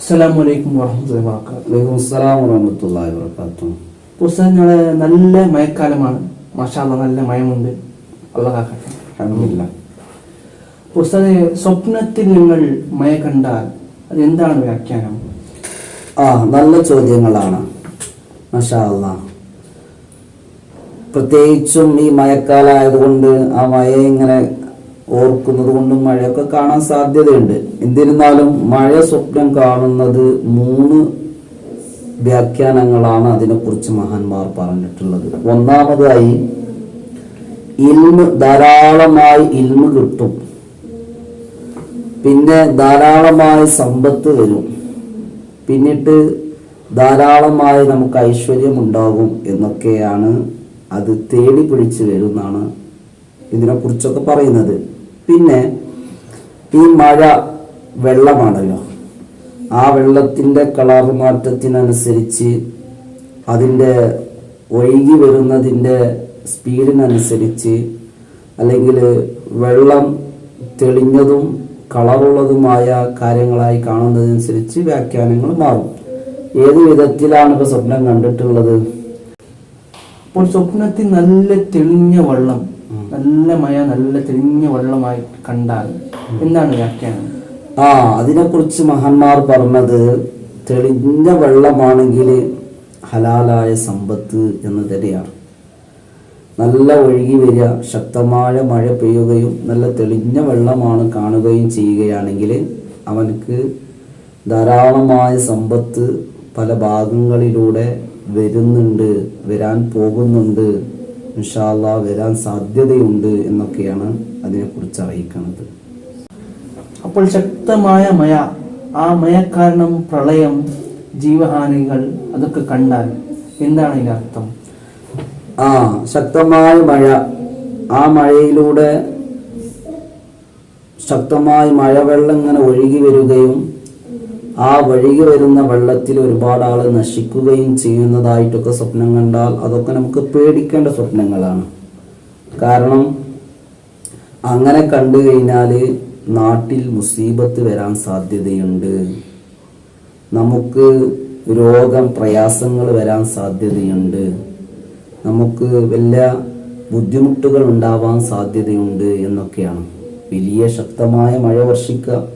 അസ്സലാമു അലൈക്കും വറഹ്മത്തുള്ളാഹി വബറകാതുഹു. വലൈക്കും അസ്സലാം വറഹ്മത്തുള്ളാഹി വബറകാതുഹു. പുസ്തകങ്ങൾ നല്ല മഴക്കാലമാണ് മാഷാല്ല നല്ല മയമുണ്ട്. അള്ള കാക്കട്ടെ. അൽഹംദുലില്ലാ. പുസ്തക സ്വപ്നത്തിൽ നിങ്ങൾ മയ കണ്ടാൽ അത് എന്താണ് വ്യാഖ്യാനം? ആ നല്ല ചോദ്യങ്ങളാണ്. മാഷാ അല്ലാ പ്രത്യേകിച്ചും ഈ മഴക്കാലമായതുകൊണ്ട് ആ മഴ ഇങ്ങനെ ഓർക്കുന്നത് കൊണ്ടും മഴയൊക്കെ കാണാൻ സാധ്യതയുണ്ട്. എന്നിരുന്നാലും മഴ സ്വപ്നം കാണുന്നത് മൂന്ന് വ്യാഖ്യാനങ്ങളാണ് അതിനെക്കുറിച്ച് മഹാന്മാർ പറഞ്ഞിട്ടുള്ളത്. ഒന്നാമതായി ഇൽമ് ധാരാളമായി ഇൽമ് കിട്ടും. പിന്നെ ധാരാളമായി സമ്പത്ത് വരും. പിന്നിട്ട് ധാരാളമായി നമുക്ക് ഐശ്വര്യം ഉണ്ടാകും എന്നൊക്കെയാണ് അത് തേടി പിടിച്ച് വരുന്നാണ് ഇതിനെക്കുറിച്ചൊക്കെ പറയുന്നത്. പിന്നെ ഈ മഴ വെള്ളമാണല്ലോ. ആ വെള്ളത്തിന്റെ കളർ മാറ്റത്തിനനുസരിച്ച് അതിന്റെ ഒഴുകി വരുന്നതിന്റെ സ്പീഡിനനുസരിച്ച് അല്ലെങ്കിൽ വെള്ളം തെളിഞ്ഞതും കളറുള്ളതുമായ കാര്യങ്ങളായി കാണുന്നതനുസരിച്ച് വ്യാഖ്യാനങ്ങൾ മാറും. ഏത് വിധത്തിലാണ് ഇപ്പോൾ സ്വപ്നം കണ്ടിട്ടുള്ളത്? അപ്പോൾ സ്വപ്നത്തിൽ നല്ല തെളിഞ്ഞ വെള്ളം നല്ല മഴ നല്ല തെളിഞ്ഞ വെള്ളമായി കണ്ടാൽ എന്താണ് വ്യാഖ്യാനം? ആ അതിനെക്കുറിച്ച് മഹാന്മാർ പറഞ്ഞത് തെളിഞ്ഞ വെള്ളമാണെങ്കിൽ ഹലാലായ സമ്പത്ത് എന്ന് തന്നെയാണ്. നല്ല ഒഴുകി വരിക ശക്തമായ മഴ പെയ്യുകയും നല്ല തെളിഞ്ഞ വെള്ളമാണ് കാണുകയും ചെയ്യുകയാണെങ്കിൽ അവനക്ക് ധാരാളമായ സമ്പത്ത് പല ഭാഗങ്ങളിലൂടെ വരുന്നുണ്ട് വരാൻ പോകുന്നുണ്ട്. ഇൻഷാല്ല വരാൻ സാധ്യതയുണ്ട് എന്നൊക്കെയാണ് അതിനെക്കുറിച്ച് അറിയിക്കുന്നത്. അപ്പോൾ ശക്തമായ മയ ആ മഴ കാരണം പ്രളയം ജീവഹാനികൾ അതൊക്കെ കണ്ടാൽ എന്താണ് ഇതിന്റെ അർത്ഥം? ആ ശക്തമായ മഴ ആ മഴയിലൂടെ ശക്തമായ മഴവെള്ളം ഇങ്ങനെ ഒഴുകി വരികയും ആ വഴികി വരുന്ന വെള്ളത്തിൽ ഒരുപാട് ആൾ നശിക്കുകയും ചെയ്യുന്നതായിട്ടൊക്കെ സ്വപ്നം കണ്ടാൽ അതൊക്കെ നമുക്ക് പേടിക്കേണ്ട സ്വപ്നങ്ങളാണ്. കാരണം അങ്ങനെ കണ്ടു കഴിഞ്ഞാൽ നാട്ടിൽ മുസീബത്ത് വരാൻ സാധ്യതയുണ്ട്. നമുക്ക് രോഗം പ്രയാസങ്ങൾ വരാൻ സാധ്യതയുണ്ട്. നമുക്ക് വലിയ ബുദ്ധിമുട്ടുകൾ ഉണ്ടാവാൻ സാധ്യതയുണ്ട് എന്നൊക്കെയാണ്. വലിയ ശക്തമായ മഴ വർഷിക്കുക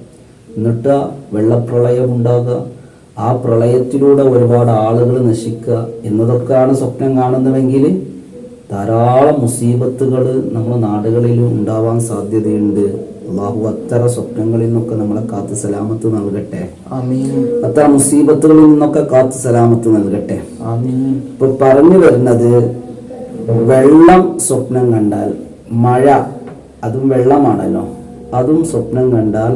എന്നിട്ട് വെള്ളപ്രളയം ഉണ്ടാകുക. ആ പ്രളയത്തിലൂടെ ഒരുപാട് ആളുകൾ നശിക്കുക എന്നതൊക്കെയാണ് സ്വപ്നം കാണുന്നതെങ്കിൽ ധാരാളം മുസീബത്തുകൾ നമ്മുടെ നാടുകളിൽ ഉണ്ടാവാൻ സാധ്യതയുണ്ട്. അള്ളാഹു അത്തരം സ്വപ്നങ്ങളിൽ നിന്നൊക്കെ നമ്മളെ കാത്ത് സലാമത്ത് നൽകട്ടെ. അത്തരം മുസീബത്തുകളിൽ നിന്നൊക്കെ കാത്ത് സലാമത്ത് നൽകട്ടെ. ഇപ്പൊ പറഞ്ഞു വരുന്നത് വെള്ളം സ്വപ്നം കണ്ടാൽ മഴ അതും വെള്ളമാണല്ലോ. അതും സ്വപ്നം കണ്ടാൽ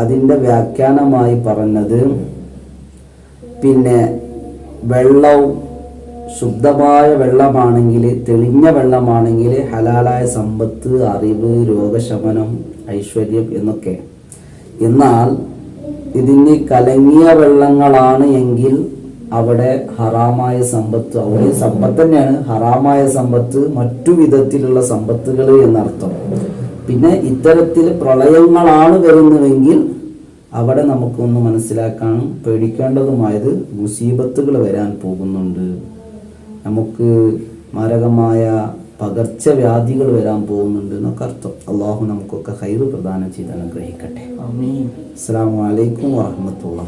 അതിന്റെ വ്യാഖ്യാനമായി പറഞ്ഞത് പിന്നെ വെള്ളവും ശുദ്ധമായ വെള്ളമാണെങ്കിൽ തെളിഞ്ഞ വെള്ളമാണെങ്കിൽ ഹലാലായ സമ്പത്ത് അറിവ് രോഗശമനം ഐശ്വര്യം എന്നൊക്കെ. എന്നാൽ ഇതിന് കലങ്ങിയ വെള്ളങ്ങളാണ് എങ്കിൽ അവിടെ ഹറാമായ സമ്പത്ത് അവിടെ സമ്പത്ത് തന്നെയാണ്. ഹറാമായ സമ്പത്ത് മറ്റു വിധത്തിലുള്ള സമ്പത്തുകൾ എന്നർത്ഥം. പിന്നെ ഇത്തരത്തിൽ പ്രളയങ്ങളാണ് വരുന്നതെങ്കിൽ അവിടെ നമുക്കൊന്ന് മനസ്സിലാക്കാനും പേടിക്കേണ്ടതുമായത് മുസീബത്തുകൾ വരാൻ പോകുന്നുണ്ട്. നമുക്ക് മാരകമായ പകർച്ചവ്യാധികൾ വരാൻ പോകുന്നുണ്ട് എന്നൊക്കെ അർത്ഥം. അള്ളാഹു നമുക്കൊക്കെ ഹൈറ് പ്രദാനം ചെയ്ത് അനുഗ്രഹിക്കട്ടെ. അസ്സാം വലൈക്കും വാഹമത്തുള്ള